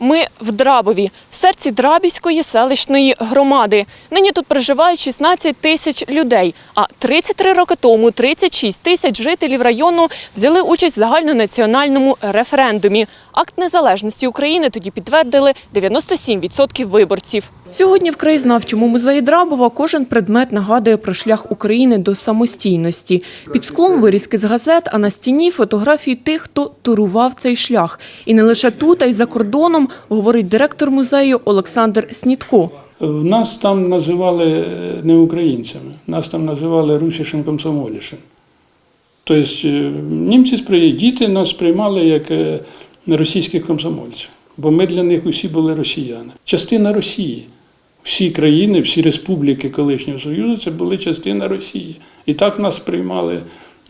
Ми в Драбові, в серці Драбівської селищної громади. Нині тут проживають 16 тисяч людей. А 33 роки тому 36 тисяч жителів району взяли участь в загальнонаціональному референдумі. Акт незалежності України тоді підтвердили 97% виборців. Сьогодні в краєзнавчому музеї Драбова кожен предмет нагадує про шлях України до самостійності. Під склом вирізки з газет, а на стіні фотографії тих, хто турував цей шлях. І не лише тут, а й за кордоном, говорить директор музею Олександр Снітко. Нас там називали е, не українцями, нас там називали русішим комсомолішем. Тобто е, німці діти нас сприймали як е, російських комсомольців, бо ми для них усі були росіяни. Частина Росії. Всі країни, всі республіки колишнього Союзу це були частина Росії. І так нас сприймали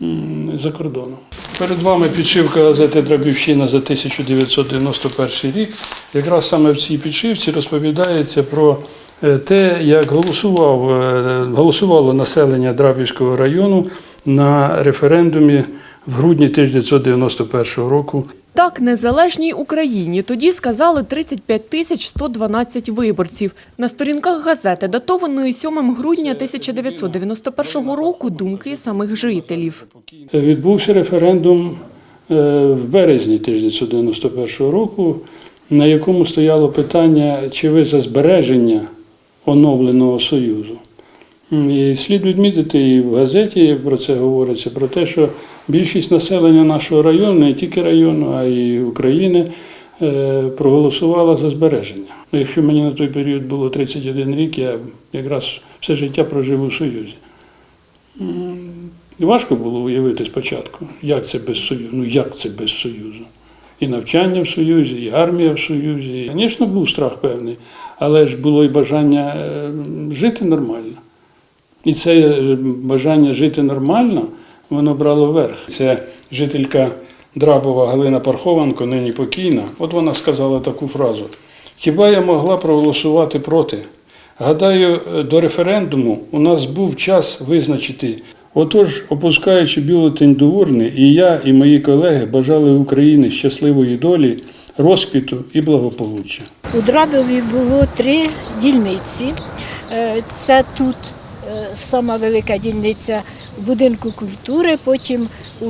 м, за кордоном. Перед вами підшивка газети Драбівщина за 1991 рік. Якраз саме в цій підшивці розповідається про е, те, як голосував, е, голосувало населення Драбівського району на референдумі в грудні 1991 року. Так, незалежній Україні тоді сказали 35 тисяч 112 виборців. На сторінках газети, датованої 7 грудня 1991 року, думки самих жителів. Відбувся референдум е, в березні 1991 року, на якому стояло питання, чи ви за збереження оновленого Союзу. І слід відмітити, і в газеті про це говориться, про те, що більшість населення нашого району, не тільки району, а й України, е, проголосувала за збереження. Ну, Якщо мені на той період було 31 рік, я якраз все життя прожив у Союзі. Важко було уявити спочатку, як це без Союзу. Ну як це без Союзу? І навчання в Союзі, і армія в Союзі. Звісно, був страх певний, але ж було і бажання е, жити нормально. І це е, бажання жити нормально, воно брало верх. Це жителька Драбова Галина Пархованко, нині покійна. От вона сказала таку фразу: Хіба я могла проголосувати проти? Гадаю, е, до референдуму у нас був час визначити. Отож, опускаючи бюлетень до урни, і я, і мої колеги бажали Україні щасливої долі, розквіту і благополуччя. У Драбові було три дільниці. Е, Це тут сама велика дільниця в будинку культури, потім у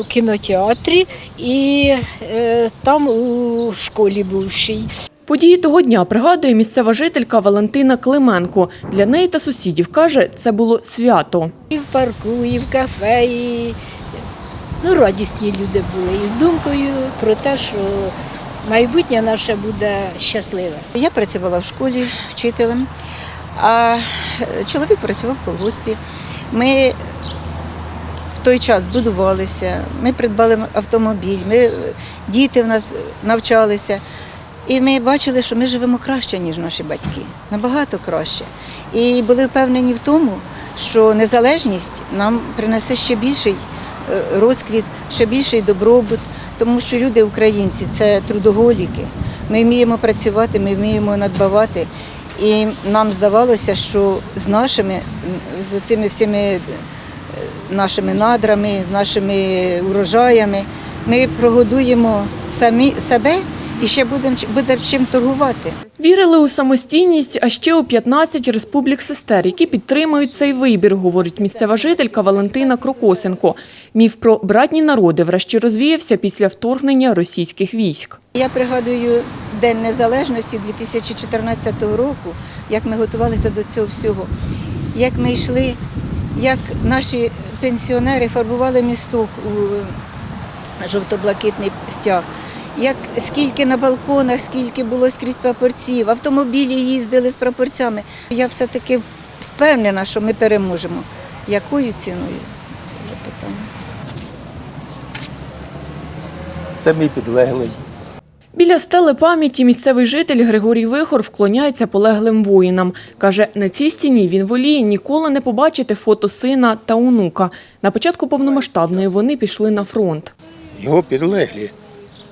у кінотеатрі і е, там у школі бувшій. Події того дня пригадує місцева жителька Валентина Клименко. Для неї та сусідів каже, це було свято. І в парку, і в кафе, і ну, радісні люди були. І з думкою про те, що майбутнє наше буде щасливе. Я працювала в школі вчителем, а чоловік працював в колгоспі. Ми в той час будувалися, ми придбали автомобіль, ми, діти в нас навчалися. І ми бачили, що ми живемо краще, ніж наші батьки, набагато краще. І були впевнені в тому, що незалежність нам принесе ще більший е, розквіт, ще більший добробут, тому що люди, українці, це трудоголіки. Ми вміємо працювати, ми вміємо надбавати. І нам здавалося, що з нашими, з цими всіми е, нашими надрами, з нашими урожаями ми прогодуємо самі себе і ще будемо буде чим торгувати. Вірили у самостійність, а ще у 15 республік сестер, які підтримують цей вибір, говорить місцева жителька Валентина Крокосенко. Міф про братні народи врешті розвіявся після вторгнення російських військ. Я пригадую День Незалежності 2014 року, як ми готувалися до цього всього, як ми йшли, як наші пенсіонери фарбували місток у жовто-блакитний стяг. Як скільки на балконах, скільки було скрізь прапорців, автомобілі їздили з прапорцями. Я все-таки впевнена, що ми переможемо. Якою ціною? Це вже питання. Це мій підлеглий. Біля стели пам'яті місцевий житель Григорій Вихор вклоняється полеглим воїнам. Каже, на цій стіні він воліє ніколи не побачити фото сина та онука. На початку повномасштабної вони пішли на фронт. Його підлеглі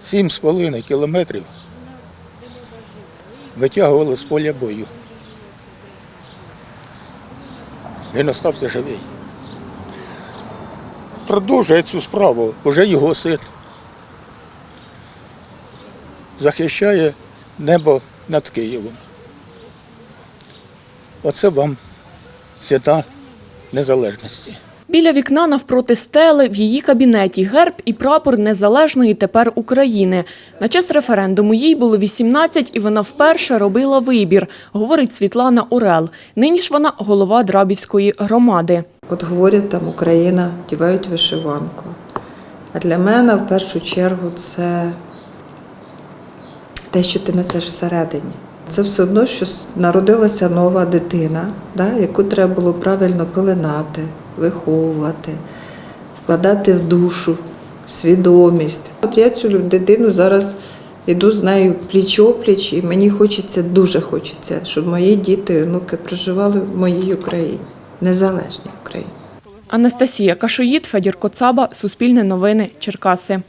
7,5 кілометрів витягували з поля бою. Він остався живий. Продовжує цю справу, вже його син. захищає небо над Києвом. Оце вам ціна незалежності. Біля вікна навпроти стели в її кабінеті герб і прапор незалежної тепер України. На час референдуму їй було 18 і вона вперше робила вибір, говорить Світлана Орел. Нині ж вона голова Драбівської громади. От говорять там Україна, дівають вишиванку. А для мене в першу чергу це те, що ти несеш всередині. Це все одно, що народилася нова дитина, да, яку треба було правильно пеленати, виховувати, вкладати в душу, свідомість. От я цю дитину зараз іду з нею пліч-опліч, і мені хочеться, дуже хочеться, щоб мої діти і онуки проживали в моїй Україні, незалежній Україні. Анастасія Кашоїд, Федір Коцаба, Суспільне новини, Черкаси.